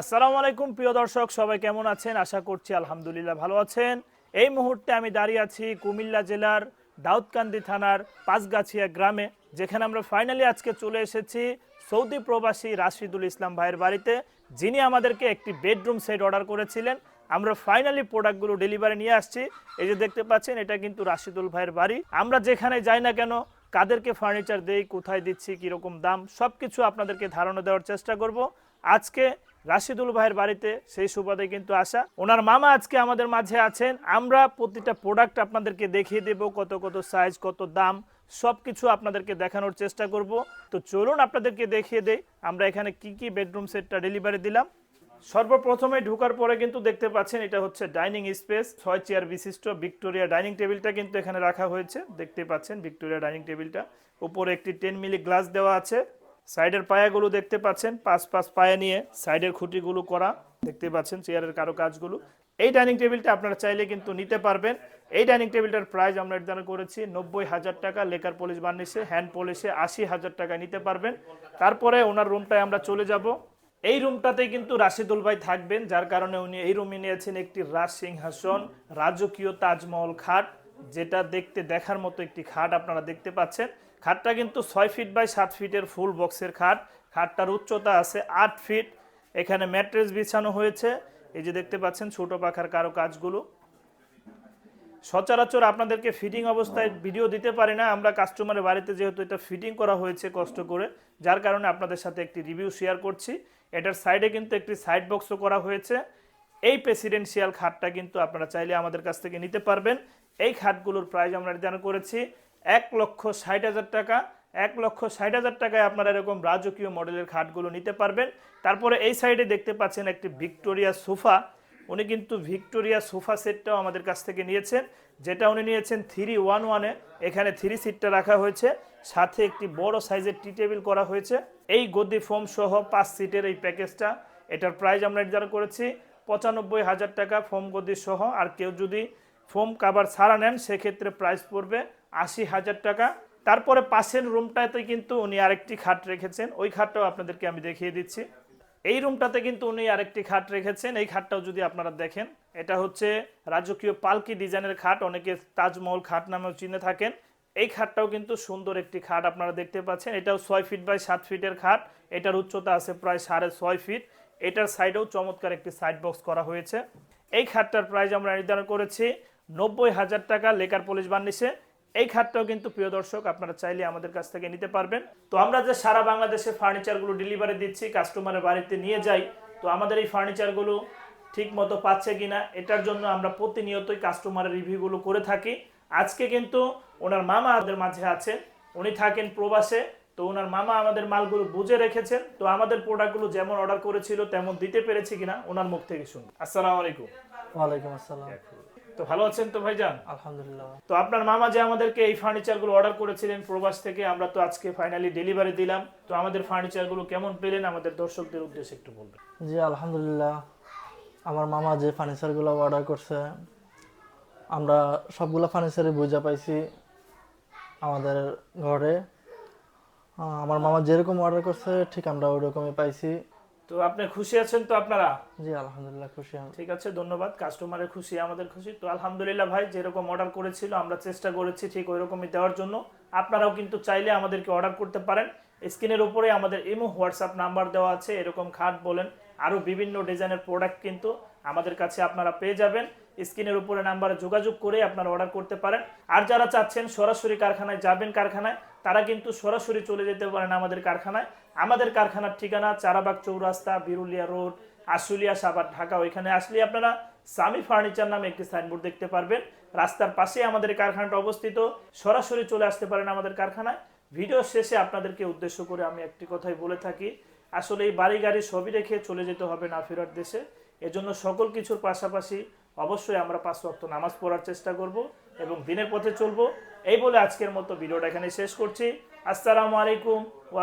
আসসালামু আলাইকুম, প্রিয় দর্শক, সবাই কেমন আছেন? আশা করছি আলহামদুলিল্লাহ ভালো আছেন। এই মুহূর্তে আমি দাঁড়িয়ে আছি কুমিল্লা জেলার দাউদকান্দি থানার পাঁচগাছিয়া গ্রামে, যেখানে আমরা ফাইনালি আজকে চলে এসেছি সৌদি প্রবাসী রাশিদুল ইসলাম ভাইয়ের বাড়িতে। যিনি আমাদেরকে একটি বেডরুম সেট অর্ডার করেছিলেন। আমরা ফাইনালি প্রোডাক্টগুলো ডেলিভারি নিয়ে আসছি। এই যে দেখতে পাচ্ছেন, এটা কিন্তু রাশিদুল ভাইয়ের বাড়ি। আমরা যেখানে যাই না কেন, কাদেরকে ফার্নিচার দেই, কোথায় দিচ্ছি, কীরকম দাম সব কিছু আপনাদেরকে ধারণা দেওয়ার চেষ্টা করব। আজকে রাশিদুল ভাইয়ের বাড়িতে সেই সুবাদে কিন্তু আসা। ওনার মামা আজকে আমাদের মাঝে আছেন। আমরা প্রতিটা প্রোডাক্ট আপনাদেরকে দেখিয়ে দেব, কত কত সাইজ কত দাম সব কিছু আপনাদেরকে দেখানোর চেষ্টা করব। তো চলুন আপনাদেরকে দেখিয়ে দেই, আমরা এখানে কি কি বেডরুম সেটটা ডেলিভারি দিলাম। সর্বপ্রথমে ঢোকার পরে কিন্তু দেখতে পাচ্ছেন, এটা হচ্ছে ডাইনিং স্পেস ছয় চেয়ার বিশিষ্ট ভিক্টোরিয়া ডাইনিং টেবিলটা কিন্তু এখানে রাখা হয়েছে। দেখতে পাচ্ছেন ভিক্টোরিয়া ডাইনিং টেবিলটা উপরে একটি টেন মিলি গ্লাস দেওয়া আছে। সাইডের পায়াগুলো দেখতে পাচ্ছেন পাঁচ পাঁচ পায়া নিয়ে সাইডের খুঁটিগুলো করা দেখতে পাচ্ছেন, চেয়ারের কারও কাজগুলো। এই ডাইনিং টেবিলটা আপনারা চাইলে কিন্তু নিতে পারবেন। এই ডাইনিং টেবিলটার প্রাইস আমরা নির্ধারণ করেছি নব্বই হাজার টাকা, লেকার পলিশ বার্নিশে, হ্যান্ড পলিশে আশি হাজার টাকা নিতে পারবেন। তারপরে ওনার রুমটায় আমরা চলে যাব। এই রুমটাতেই কিন্তু রাশিদুল ভাই থাকবেন, যার কারণে উনি এই রুমে নিয়েছেন একটি রাজ সিংহাসন, রাজকীয় তাজমহল খাট। যেটা দেখতে দেখার মতো একটি খাট আপনারা দেখতে পাচ্ছেন। খাটটা কিন্তু ছয় ফিট বাই সাত ফিটের ফুল বক্সের খাট। খাটটার উচ্চতা আছে আট ফিট এখানে ম্যাট্রেস বিছানো হয়েছে। এই যে দেখতে পাচ্ছেন ছোট পাখার কারও কাজগুলো সচরাচর আপনাদেরকে ফিটিং অবস্থায় ভিডিও দিতে পারি না। আমরা কাস্টমারের বাড়িতে যেহেতু এটা ফিটিং করা হয়েছে কষ্ট করে, যার কারণে আপনাদের সাথে একটি রিভিউ শেয়ার করছি। এটার সাইডে কিন্তু একটি সাইড বক্সও করা হয়েছে। এই প্রেসিডেন্সিয়াল খাটটা কিন্তু আপনারা চাইলে আমাদের কাছ থেকে নিতে পারবেন। এই খাতগুলোর প্রাইস আমরা নির্ধারণ করেছি এক লক্ষ ষাট হাজার টাকা। এক লক্ষ ষাট হাজার টাকায় আপনারা এরকম রাজকীয় মডেলের খাটগুলো নিতে পারবেন। তারপরে এই সাইডে দেখতে পাচ্ছেন একটি ভিক্টোরিয়া সোফা। উনি কিন্তু ভিক্টোরিয়া সোফা সেটটাও আমাদের কাছ থেকে নিয়েছেন, যেটা উনি নিয়েছেন থ্রি ওয়ান ওয়ানে এখানে থ্রি সিটটা রাখা হয়েছে, সাথে একটি বড় সাইজের টি টেবিল করা হয়েছে। এই গদি ফোম সহ পাঁচ সিটের এই প্যাকেজটা এটার প্রাইস আমরা নির্ধারণ করেছি পঁচানব্বই হাজার টাকা ফোম গদি সহ। আর কেউ যদি ফোম কাভার ছাড়া নেন, সেক্ষেত্রে প্রাইস পড়বে আশি হাজার টাকা। তারপরে পাশের রুমটাতে কিন্তু উনি আরেকটি খাট রেখেছেন। ওই খাটটাও আপনাদেরকে আমি দেখিয়ে দিচ্ছি। এই রুমটাতে কিন্তু উনি আরেকটি খাট রেখেছেন। এই খাটটাও যদি আপনারা দেখেন, এটা হচ্ছে রাজকীয় পালকি ডিজাইনের খাট। অনেকে তাজমহল খাট নামেও চিনে থাকেন। এই খাটটাও কিন্তু সুন্দর একটি খাট আপনারা দেখতে পাচ্ছেন। এটাও ছয় ফিট বাই সাত ফিটের খাট। এটার উচ্চতা আছে প্রায় সাড়ে ছয় ফিট এটার সাইডেও চমৎকার একটি সাইড বক্স করা হয়েছে। এই খাটটার প্রাইস আমরা নির্ধারণ করেছি নব্বই হাজার টাকা লেকার পুলিশ বার্নিশে এই খাতটাও কিন্তু প্রিয় দর্শক আপনারা চাইলে আমাদের কাছ থেকে নিতে পারবেন। তো আমরা যে সারা বাংলাদেশে ফার্নিচারগুলো ডেলিভারি দিচ্ছি কাস্টমারের বাড়িতে নিয়ে যাই তো আমাদের এই ফার্নিচারগুলো ঠিক মতো পাচ্ছে কিনা এটার জন্য আমরা প্রতিনিয়তই কাস্টমারের রিভিউগুলো করে থাকি। আজকে কিন্তু ওনার মামা আমাদের মাঝে আছেন উনি থাকেন প্রবাসে তো ওনার মামা আমাদের মালগুলো বুঝে রেখেছেন। তো আমাদের প্রোডাক্টগুলো যেমন অর্ডার করেছিল তেমন দিতে পেরেছি কিনা ওনার মুখ থেকে শুনুন। আসসালামু আলাইকুম। ওয়ালাইকুম আসসালাম। তো ভালো আছেন তো ভাইজান? আলহামদুলিল্লাহ। তো আপনার মামা যে আমাদেরকে এই ফার্নিচারগুলো অর্ডার করেছিলেন প্রবাস থেকে আমরা তো আজকে ফাইনালি ডেলিভারি দিলাম। তো আমাদের ফার্নিচারগুলো কেমন পেলেন? আমাদের দর্শকদের উদ্দেশ্যে একটু বলবেন। জি আলহামদুলিল্লাহ। আমার মামা যে ফার্নিচারগুলো অর্ডার করছে আমরা সবগুলো ফার্নিচারই বুঝা পাইছি আমাদের ঘরে। আমার মামা যেরকম অর্ডার করছে ঠিক আমরা ওরকমই পাইছি। তো আপনি খুশি আছেন তো আপনারা? জি আলহামদুলিল্লাহ খুশি ঠিক আছে ধন্যবাদ। কাস্টমারের খুশি আমাদের খুশি। তো আলহামদুলিল্লাহ ভাই যেরকম অর্ডার করেছিল আমরা চেষ্টা করেছি ঠিক ওই রকমই দেওয়ার জন্য। আপনারাও কিন্তু চাইলে আমাদেরকে অর্ডার করতে পারেন। স্ক্রিনের উপরে আমাদের ইমো হোয়াটসঅ্যাপ নাম্বার দেওয়া আছে। এরকম খাট বলেন আরও বিভিন্ন ডিজাইনের প্রোডাক্ট কিন্তু আমাদের কাছে আপনারা পেয়ে যাবেন। স্ক্রিনের উপরে নাম্বারে যোগাযোগ করে আপনারা অর্ডার করতে পারেন। আর যারা চাচ্ছেন সরাসরি কারখানায় যাবেন কারখানায় তারা কিন্তু সরাসরি চলে যেতে পারেন আমাদের কারখানায়। আমাদের কারখানার ঠিকানা চারাবাগ চৌরাস্তা, বিরুলিয়া রোড, আশুলিয়া, সাভার, ঢাকা। ওইখানে আসলে আপনারা সামি ফার্নিচার নামে একটি সাইনবোর্ড দেখতে পারবেন। রাস্তার পাশে আমাদের কারখানাটা অবস্থিত। সরাসরি চলে আসতে পারেন আমাদের কারখানায়। ভিডিও শেষে আপনাদেরকে উদ্দেশ্য করে আমি একটি কথাই বলে থাকি। আসলে এই বাড়ি গাড়ি সবই রেখে চলে যেতে হবে না ফেরার দেশে। এজন্য সকল কিছুর পাশাপাশি অবশ্যই আমরা পাঁচ ওয়াক্ত নামাজ পড়ার চেষ্টা করব এবং দিনের পথে চলব। এই বলে আজকের মতো ভিডিওটা এখানে শেষ করছি। আসসালামু আলাইকুম ওয়া